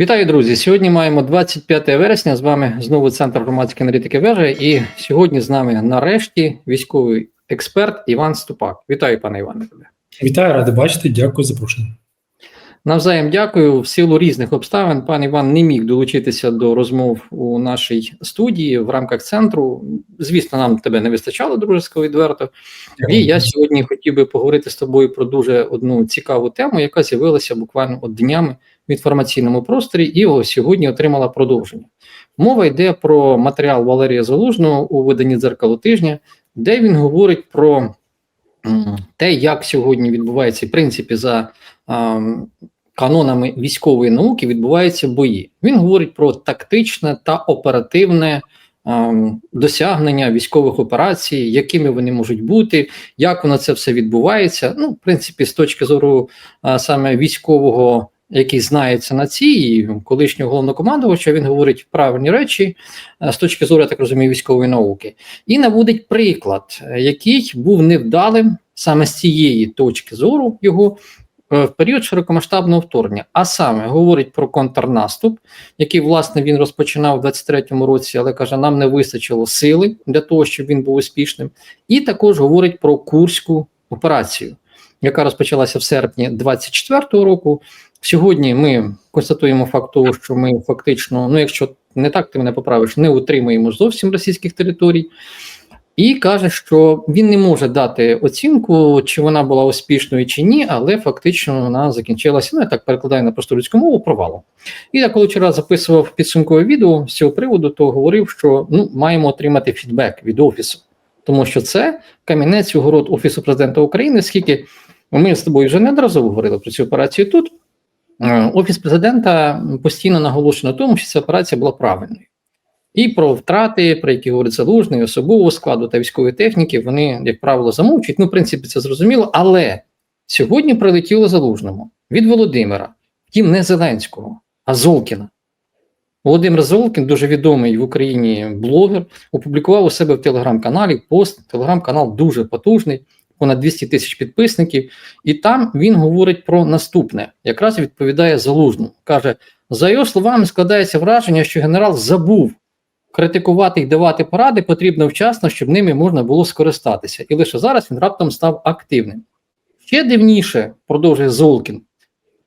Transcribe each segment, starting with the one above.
Вітаю, друзі! Сьогодні маємо 25 вересня. З вами знову центр громадської аналітики вежа. І сьогодні з нами нарешті військовий експерт Іван Ступак. Вітаю, пане Іване. Вітаю, радий бачити. Дякую за запрошення. Навзаєм дякую. В силу різних обставин пан Іван не міг долучитися до розмов у нашій студії в рамках центру. Звісно, нам тебе не вистачало дружеського відверто. І я сьогодні хотів би поговорити з тобою про дуже одну цікаву тему, яка з'явилася буквально от днями в інформаційному просторі, і ось сьогодні отримала продовження. Мова йде про матеріал Валерія Залужного у виданні дзеркало тижня, де він говорить про те, як сьогодні відбувається в принципі за ем, канонами військової науки відбуваються бої. Він говорить про тактичне та оперативне досягнення військових операцій, якими вони можуть бути, як воно це все відбувається. Ну, в принципі, з точки зору а, саме військового, який знається на цій, колишнього головнокомандувача, він говорить правильні речі з точки зору, я так розумію, військової науки, і наводить приклад, е, який був невдалим саме з цієї точки зору його е, в період широкомасштабного вторгнення, а саме говорить про контрнаступ, який власне він розпочинав у 23-му році, але каже, нам не вистачило сили для того, щоб він був успішним, і також говорить про Курську операцію, яка розпочалася в серпні 24-го року. Сьогодні ми констатуємо факт того, що ми фактично, ну якщо не так, ти мене поправиш, не утримуємо зовсім російських територій. І каже, що він не може дати оцінку, чи вона була успішною чи ні, але фактично вона закінчилася. Ну я так перекладаю на просту людську мову провалом. І я коли вчора записував підсумкове відео з цього приводу, то говорив, що ну маємо отримати фідбек від офісу, тому що це камінець у город офісу президента України. Оскільки ми з тобою вже неодноразово говорили про цю операцію тут. Е, Офіс президента постійно наголошує на тому, що ця операція була правильною. І про втрати, про які говорить залужний, особового складу та військової техніки, вони, як правило, замовчують. Ну, в принципі, це зрозуміло. Але сьогодні прилетіло залужному від Володимира, втім, не Зеленського, а Золкіна. Володимир Золкін, дуже відомий в Україні блогер, опублікував у себе в телеграм-каналі пост. Телеграм-канал дуже потужний, понад 200 тисяч підписників. І там він говорить про наступне, якраз відповідає залужному. Каже: за його словами, складається враження, що генерал забув критикувати і давати поради потрібно вчасно, щоб ними можна було скористатися. І лише зараз він раптом став активним. Ще дивніше, продовжує Золкін,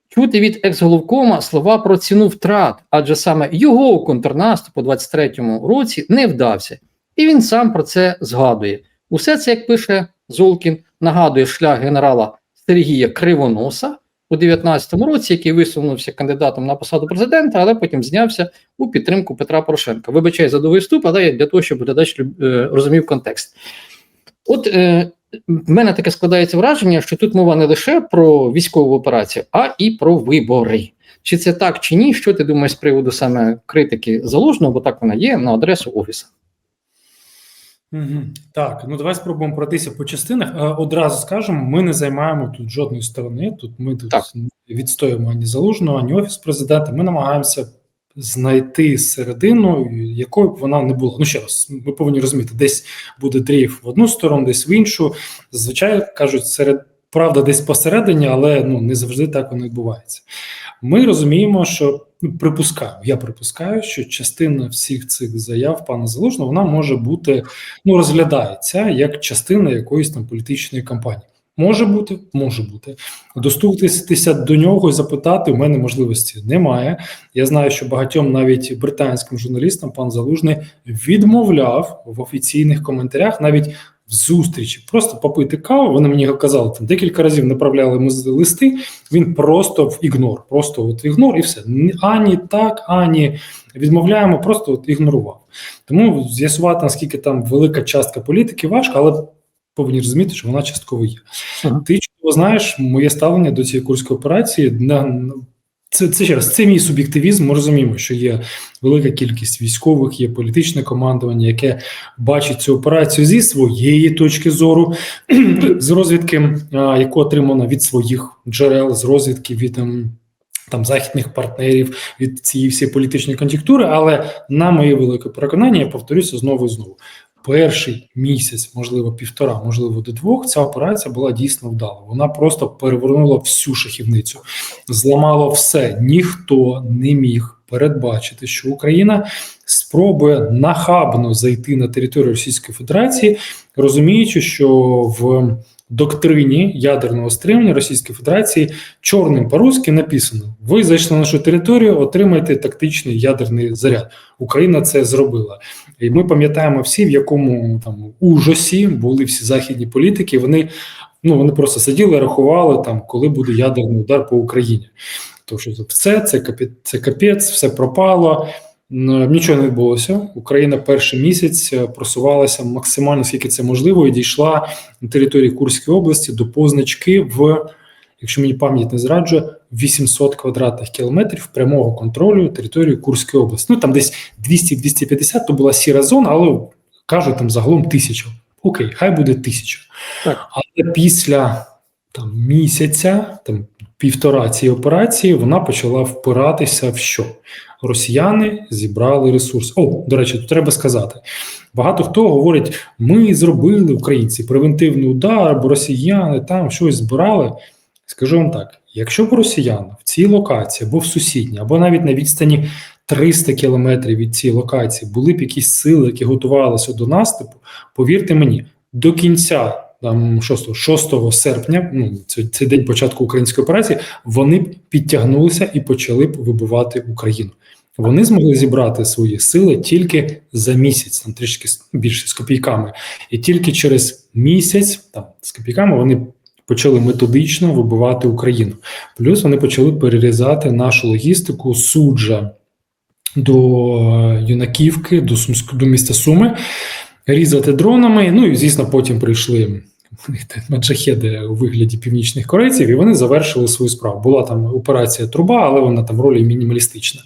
чути від екс-головкома слова про ціну втрат, адже саме його контрнаступ у 23-му році не вдався. І він сам про це згадує. Усе це, як пише Золкін, нагадує шлях генерала Сергія Кривоноса у 19-му році, який висунувся кандидатом на посаду президента, але потім знявся у підтримку Петра Порошенка. Вибачай за довгий вступ, але для того, щоб глядач е, розумів контекст. От е, в мене таке складається враження, що тут мова не лише про військову операцію, а і про вибори. Чи це так, чи ні? Що ти думаєш з приводу саме критики залужного, бо так вона є на адресу офісу? Угу. Так, ну давай спробуємо пройтися по частинах. Е, Одразу скажемо, ми не займаємо тут жодної сторони. Тут ми тут Так. відстоюємо ані залужного, ані офіс президента. Ми намагаємося знайти середину, якою б вона не була. Ну ще раз, ми повинні розуміти, десь буде дрейф в одну сторону, десь в іншу. Звичайно кажуть, серед правда десь посередині, але ну не завжди так воно відбувається. Ми розуміємо, що ну, припускаю, я припускаю, що частина всіх цих заяв пана Залужного вона може бути ну розглядається як частина якоїсь там політичної кампанії. Може бути, може бути. Достукатися до нього і запитати у мене можливості немає. Я знаю, що багатьом навіть британським журналістам пан Залужний відмовляв в офіційних коментарях, навіть в зустрічі, просто попити каву. Вони мені казали там декілька разів направляли йому листи. Він просто в ігнор, просто от ігнор, і все ані так, ані відмовляємо, просто от ігнорував. Тому з'ясувати наскільки там велика частка політики важко, але повинні розуміти, що вона частково є. Ага. Ти чудово знаєш моє ставлення до цієї курської операції. На це, це ще раз, це мій суб'єктивізм. Ми розуміємо, що є велика кількість військових, є політичне командування, яке бачить цю операцію зі своєї точки зору, з розвідки, а, яку отримано від своїх джерел, з розвідки від. ем, Там західних партнерів від цієї всієї політичної кон'юнктури, але на моє велике переконання, я повторюся знову і знову. Перший місяць, можливо, півтора, можливо, до двох, ця операція була дійсно вдала. Вона просто перевернула всю шахівницю, зламала все. Ніхто не міг передбачити, що Україна спробує нахабно зайти на територію Російської Федерації, розуміючи, що в доктрині ядерного стримання Російської Федерації чорним по-русски написано: ви зайшли на нашу територію, отримайте тактичний ядерний заряд. Україна це зробила. І ми пам'ятаємо всі, в якому там ужасі були всі західні політики. Вони ну вони просто сиділи, рахували там, коли буде ядерний удар по Україні. Тому що все це капець, це капець, все пропало. Н- Нічого не відбулося. Україна перший місяць е, просувалася максимально, скільки це можливо, і дійшла на території Курської області до позначки в, якщо мені пам'ять не зраджує, 800 квадратних кілометрів прямого контролю території Курської області. Ну там десь 200-250 то була сіра зона, але кажуть там загалом тисяча. Окей, хай буде тисяча. Так. Але після там місяця, там півтора цієї операції, вона почала впиратися в що? Росіяни зібрали ресурс. О, до речі, тут треба сказати. Багато хто говорить: ми зробили українці превентивний удар, бо росіяни там щось збирали. Скажу вам так: якщо б росіяни в цій локації або в сусідній, або навіть на відстані 300 кілометрів від цієї локації були б якісь сили, які готувалися до наступу, повірте мені, до кінця там 6, 6 серпня, ну це, це день початку української операції, вони б підтягнулися і почали б вибивати Україну. Вони змогли зібрати свої сили тільки за місяць, там трішки більше з копійками, і тільки через місяць, там з копійками, вони почали методично вибивати Україну. Плюс вони почали перерізати нашу логістику суджа до е, Юнаківки, до Сумськ, до міста Суми, різати дронами. Ну і звісно, потім прийшли маджахеди у вигляді північних корейців, і вони завершили свою справу. Була там операція труба, але вона там ролі мінімалістична.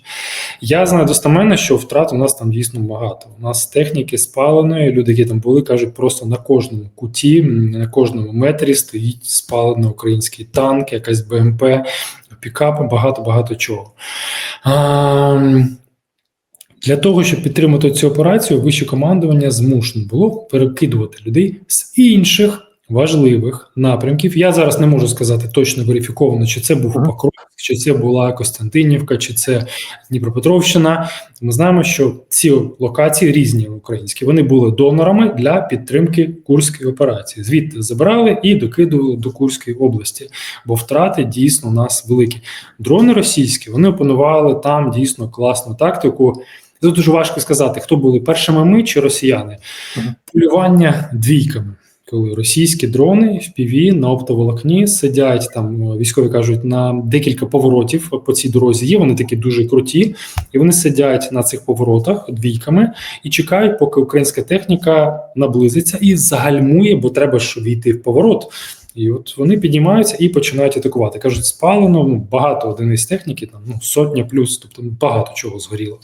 Я знаю достеменно, що втрат у нас там дійсно багато. У нас техніки спаленої, люди, які там були, кажуть, просто на кожному куті, на кожному метрі стоїть спалений український танк, якась БМП, пікапи, багато багато чого. А, для того, щоб підтримати цю операцію, вище командування змушено було перекидувати людей з інших важливих напрямків. Я зараз не можу сказати точно верифіковано, чи це був. Покровськ, чи це була Костянтинівка, чи це Дніпропетровщина. Ми знаємо, що ці локації різні українські. Вони були донорами для підтримки Курської операції. Звідти забирали і докидували до Курської області, бо втрати дійсно у нас великі. Дрони російські вони опанували там дійсно класну тактику. Тут дуже важко сказати, хто були першими ми чи росіяни. Полювання двійками. Коли російські дрони в ПІВІ на оптоволокні сидять там, е, військові кажуть, на декілька поворотів по цій дорозі є. Вони такі дуже круті, і вони сидять на цих поворотах двійками і чекають, поки українська техніка наблизиться і загальмує, бо треба ж війти в поворот. І от вони піднімаються і починають атакувати. Кажуть, спалено ну, багато одиниць техніки, там ну сотня плюс, тобто багато чого згоріло.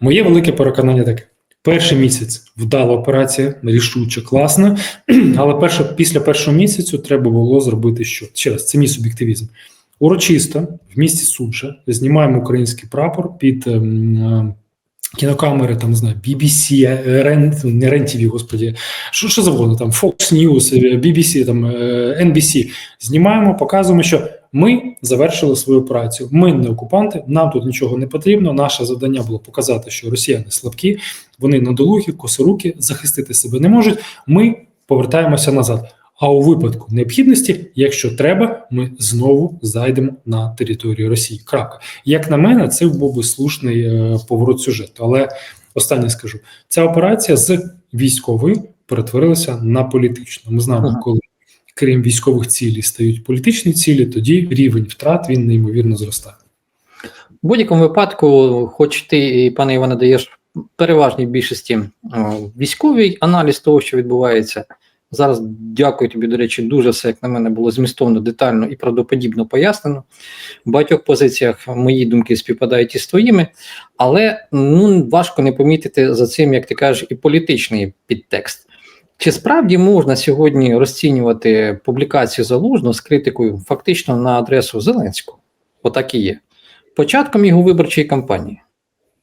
Моє велике переконання таке: перший місяць вдала операція, рішуче, класна, але перше, після першого місяцю треба було зробити що? Ще раз, це мій суб'єктивізм. Урочисто в місті Суджа знімаємо український прапор під ем, е, кінокамери, там знаю, BBC, е, не REN-TV, господі, що, що завгодно, там Fox News, е, BBC, там е, NBC. Знімаємо, показуємо, що ми завершили свою операцію. Ми не окупанти, нам тут нічого не потрібно. Наше завдання було показати, що росіяни слабкі, вони надолугі, косоруки, захистити себе не можуть. Ми повертаємося назад. А у випадку необхідності, якщо треба, ми знову зайдемо на територію Росії. Крапка. Як на мене, це був би слушний е, поворот сюжету. Але останнє скажу: ця операція з військової перетворилася на політичну. Ми знаємо, коли крім військових цілей стають політичні цілі, тоді рівень втрат він неймовірно зростає. В будь-якому випадку, хоч ти, пане Іване, даєш переважній більшості е, військовий аналіз того, що відбувається. Зараз дякую тобі, до речі, дуже все, як на мене, було змістовно, детально і правдоподібно пояснено. В багатьох позиціях мої думки співпадають із твоїми, але ну, важко не помітити за цим, як ти кажеш, і політичний підтекст. Чи справді можна сьогодні розцінювати публікацію залужного з критикою фактично на адресу Зеленського? Отак і є. Початком його виборчої кампанії.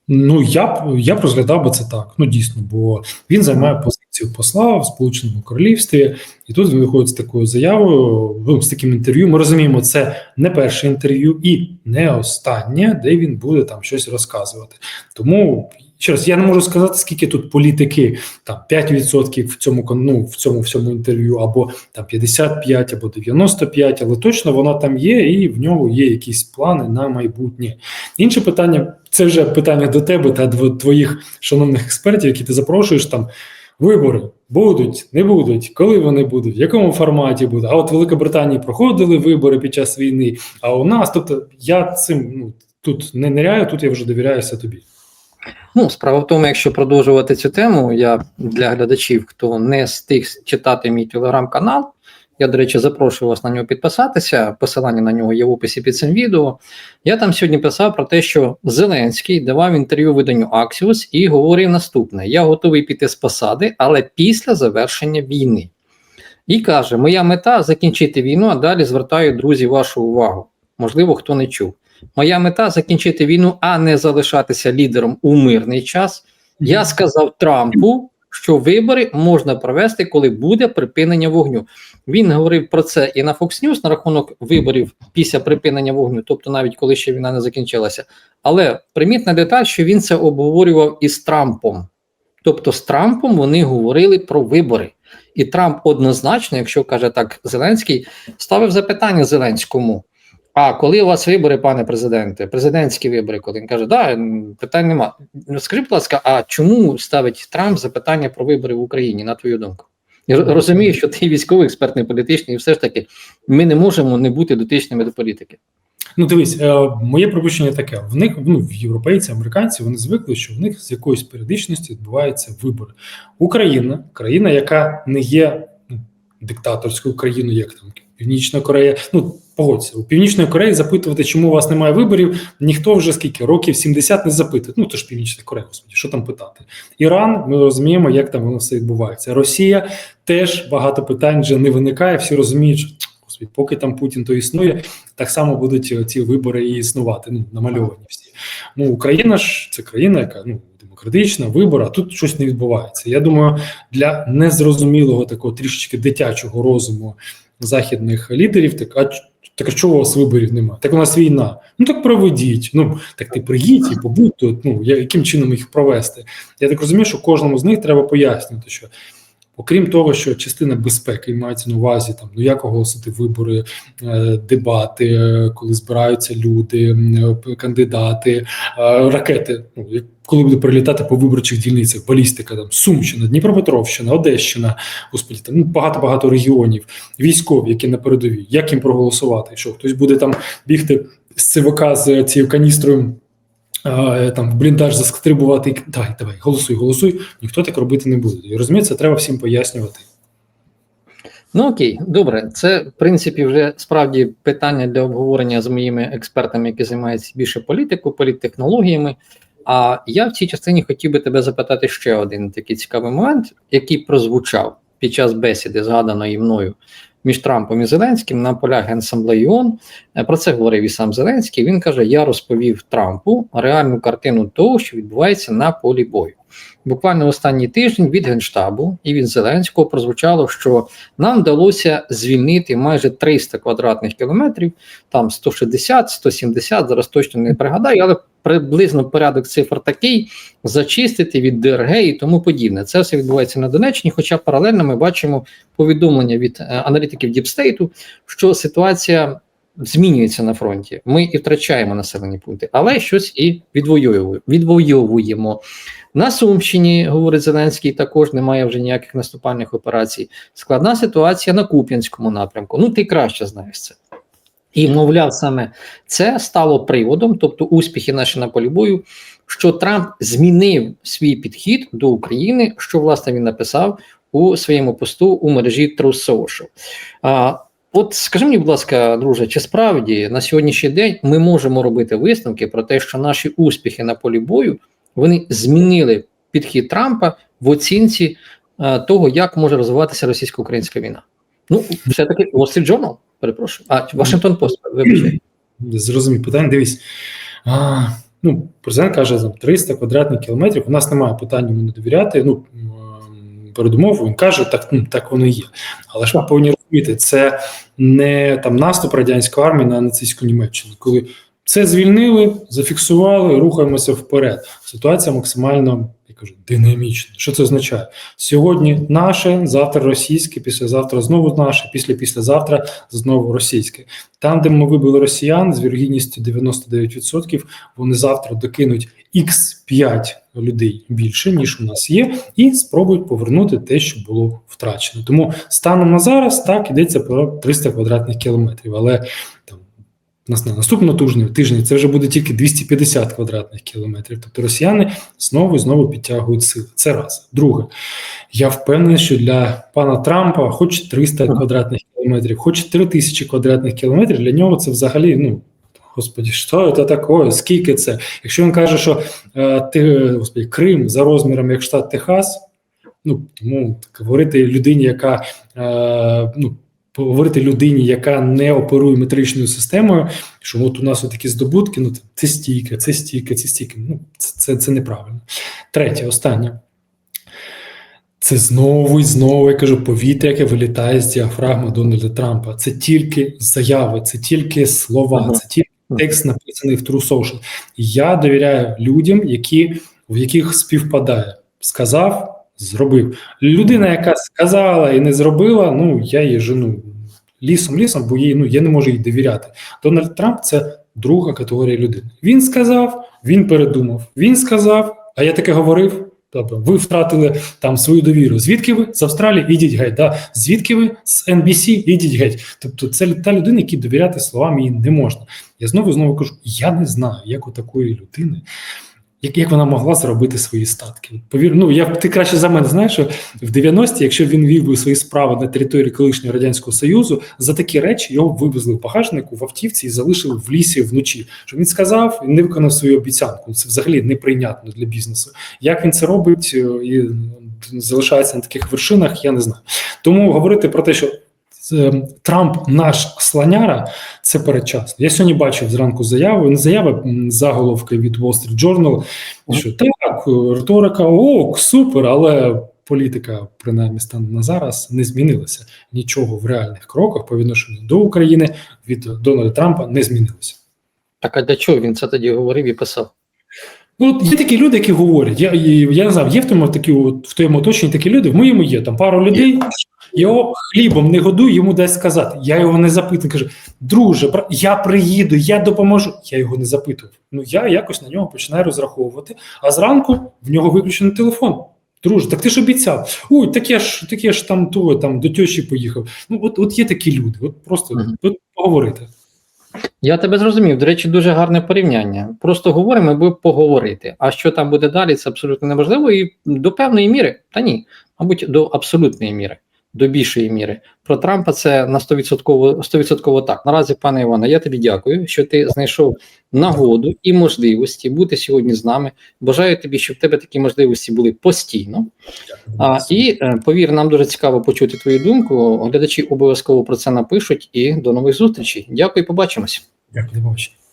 Ну я б я б розглядав би це так. Ну дійсно, бо він займає позицію посла в Сполученому Королівстві, і тут він виходить з такою заявою, ну, з таким інтерв'ю. Ми розуміємо, це не перше інтерв'ю і не останнє, де він буде там щось розказувати. Тому ще раз я не можу сказати, скільки тут політики там 5% в цьому ну, в цьому всьому інтерв'ю, або там 55, або 95, але точно вона там є, і в нього є якісь плани на майбутнє. Інше питання це вже питання до тебе та до твоїх шановних експертів, які ти запрошуєш там. Вибори будуть, не будуть, коли вони будуть, в якому форматі будуть. А от в Великобританії проходили вибори під час війни. А у нас, тобто, я цим ну тут не ниряю, тут я вже довіряюся тобі. Ну, справа в тому, якщо продовжувати цю тему, я для глядачів, хто не встиг читати мій телеграм-канал, я, до речі, запрошую вас на нього підписатися. Посилання на нього є в описі під цим відео. Я там сьогодні писав про те, що Зеленський давав інтерв'ю виданню Axios і говорив наступне: я готовий піти з посади, але після завершення війни. І каже: Моя мета закінчити війну, а далі звертаю друзі вашу увагу. Можливо, хто не чув. Моя мета закінчити війну, а не залишатися лідером у мирний час. Я сказав Трампу, що вибори можна провести, коли буде припинення вогню. Він говорив про це і на Fox News на рахунок виборів після припинення вогню, тобто навіть коли ще війна не закінчилася. Але примітна деталь, що він це обговорював із Трампом. Тобто з Трампом вони говорили про вибори. І Трамп однозначно, якщо каже так Зеленський, ставив запитання Зеленському. А коли у вас вибори, пане президенте, президентські вибори, коли він каже, да, питань нема. Ну, Скажи, будь ласка, а чому ставить Трамп запитання про вибори в Україні, на твою думку? Я розумію, що ти військовий експерт, не політичний, і все ж таки ми не можемо не бути дотичними до політики. Ну, дивись, е, моє припущення таке: в них ну в європейці, американці вони звикли, що в них з якоюсь періодичністю відбуваються вибори. Україна, країна, яка не є ну, диктаторською країною, як там Північна Корея. Ну погодься, у Північної Кореї запитувати, чому у вас немає виборів, ніхто вже скільки років 70 не запитує. Ну то ж Північна Корея, господі, що там питати? Іран, ми розуміємо, як там воно все відбувається. Росія теж багато питань вже не виникає. Всі розуміють, що господи, поки там Путін то існує, так само будуть е, ці вибори і існувати. Ну намальовані всі. Ну Україна ж це країна, яка ну демократична, вибор, а тут щось не відбувається. Я думаю, для незрозумілого такого трішечки дитячого розуму західних лідерів, так а так а чого у вас виборів немає? Так у нас війна. Ну так проведіть. Ну так ти приїдь і побудь тут. Ну яким чином їх провести? Я так розумію, що кожному з них треба пояснювати, що. Окрім того, що частина безпеки мається на увазі, там ну як оголосити вибори, е, дебати, е, коли збираються люди, е, кандидати, ракети. Ну коли буде прилітати по виборчих дільницях, балістика, там Сумщина, Дніпропетровщина, Одещина, господі, там ну, багато багато регіонів, військові, які на передовій. Як їм проголосувати? Що хтось буде там бігти з ЦВК з цією каністрою там в бліндаж заскрибувати, і давай, давай, голосуй, голосуй. Ніхто так робити не буде. І розумієте, це треба всім пояснювати. Ну окей, добре, це в принципі вже справді питання для обговорення з моїми експертами, які займаються більше політикою, політтехнологіями. А я в цій частині хотів би тебе запитати ще один такий цікавий момент, який прозвучав під час бесіди, згаданої мною між Трампом і Зеленським на полях Генсамблеї ООН. Е, Про це говорив і сам Зеленський. Він каже: Я розповів Трампу реальну картину того, що відбувається на полі бою. Буквально останній тиждень від Генштабу і від Зеленського прозвучало, що нам вдалося звільнити майже 300 квадратних кілометрів, там 160, 170, зараз точно не пригадаю, але приблизно порядок цифр такий: зачистити від ДРГ і тому подібне. Це все відбувається на Донеччині. Хоча паралельно ми бачимо повідомлення від е, аналітиків Діпстейту, що ситуація. Змінюється на фронті. Ми і втрачаємо населені пункти, але щось і відвоюємо. відвоюємо. На Сумщині, говорить Зеленський, також немає вже ніяких наступальних операцій. Складна ситуація на Куп'янському напрямку. Ну, ти краще знаєш це. І, мовляв, саме це стало приводом, тобто успіхи наші на полі бою, що Трамп змінив свій підхід до України, що власне він написав у своєму посту у мережі Truth Social. А, От скажи мені, будь ласка, друже, чи справді на сьогоднішній день ми можемо робити висновки про те, що наші успіхи на полі бою вони змінили підхід Трампа в оцінці е, того, як може розвиватися російсько-українська війна? Ну, все-таки Wall Street Journal, перепрошую. А Вашингтон Пост, вибачте. Зрозумів питання. Дивись. А, Ну, президент каже, там 300 квадратних кілометрів. У нас немає питань йому не довіряти. Ну м, передумову він каже, так так воно і є. Але ж ми повинні розуміти, це не там наступ радянської армії на нацистську Німеччину, коли це звільнили, зафіксували, рухаємося вперед. Ситуація максимально я кажу, динамічна. Що це означає? Сьогодні наше, завтра російське, післязавтра знову наше, після післязавтра знову російське. Там, де ми вибили росіян з вірогідністю 99%, вони завтра докинуть x5 людей більше, ніж у нас є, і спробують повернути те, що було втрачено. Тому станом на зараз так йдеться про 300 квадратних кілометрів, але там. нас На наступному тижні, тижні це вже буде тільки 250 квадратних кілометрів. Тобто росіяни знову і знову підтягують сили. Це раз. Друге, я впевнений, що для пана Трампа, хоч 300 квадратних кілометрів, хоч 3000 квадратних кілометрів, для нього це взагалі ну. Господі, що це таке? Скільки це? Якщо він каже, що е, ти, господі, Крим за розміром як штат Техас, ну тому говорити людині, яка е, ну говорити людині, яка не оперує метричною системою, що от у нас такі здобутки, ну це стійка, це стійка, це стійка. Ну це, це, це неправильно. Третє, останнє. Це знову і знову я кажу повітря, яке вилітає з діафрагми Дональда Трампа. Це тільки заяви, це тільки слова, Ага. це тільки текст написаний в True Social. Я довіряю людям, які в яких співпадає. Сказав, зробив. Людина, яка сказала і не зробила, ну я її жену лісом, лісом, бо їй ну я не можу їй довіряти. Дональд Трамп це друга категорія людини. Він сказав, він передумав. Він сказав, а я таке говорив. Тобто ви втратили там свою довіру. Звідки ви з Австралії? Ідіть геть. Да. Звідки ви з NBC? Ідіть геть. Тобто, це та людина, якій довіряти словам їй не можна. Я знову знову кажу: я не знаю, як у такої людини. Як, як вона могла зробити свої статки? Повір, ну я ти краще за мене знаєш, що в 90-ті, якщо він вів би свої справи на території колишнього радянського союзу, за такі речі його вивезли в багажнику в автівці і залишили в лісі вночі. Що він сказав і не виконав свою обіцянку. Це взагалі неприйнятно для бізнесу. Як він це робить е, і залишається на таких вершинах, я не знаю. Тому говорити про те, що е, Трамп наш слоняра, це передчасно. Я сьогодні бачив зранку заяву, не заява, м, заголовки від Wall Street Journal, що так, риторика ок, супер, але політика, принаймні станом на зараз, не змінилася. Нічого в реальних кроках по відношенню до України від Дональда Трампа не змінилося. Так а для чого він це тоді говорив і писав? Ну, є такі люди, які говорять. Я, я, я не знаю, є в тому такі, от, в твоєму оточенні такі люди, в моєму є там пару людей, його хлібом не годуй, йому дасть сказати. Я його не запитую. Кажу, друже, бра- я приїду, я допоможу. Я його не запитував. Ну я якось на нього починаю розраховувати, а зранку в нього виключений телефон. Друже, так ти ж обіцяв. Ой, так я ж так я ж там то там до тьоші поїхав. Ну, от, от є такі люди, от просто Мгм. от, поговорити. Я тебе зрозумів. До речі, дуже гарне порівняння. Просто говоримо, аби поговорити. А що там буде далі, це абсолютно неможливо. І до певної міри, та ні, мабуть, до абсолютної міри, до більшої міри. Про Трампа це на 100%, 100% так. Наразі, пане Іване, я тобі дякую, що ти знайшов нагоду і можливості бути сьогодні з нами. Бажаю тобі, щоб в тебе такі можливості були постійно. А, і е, повір, нам дуже цікаво почути твою думку. Глядачі обов'язково про це напишуть. І до нових зустрічей. Дякую, побачимось. Дякую, побачення.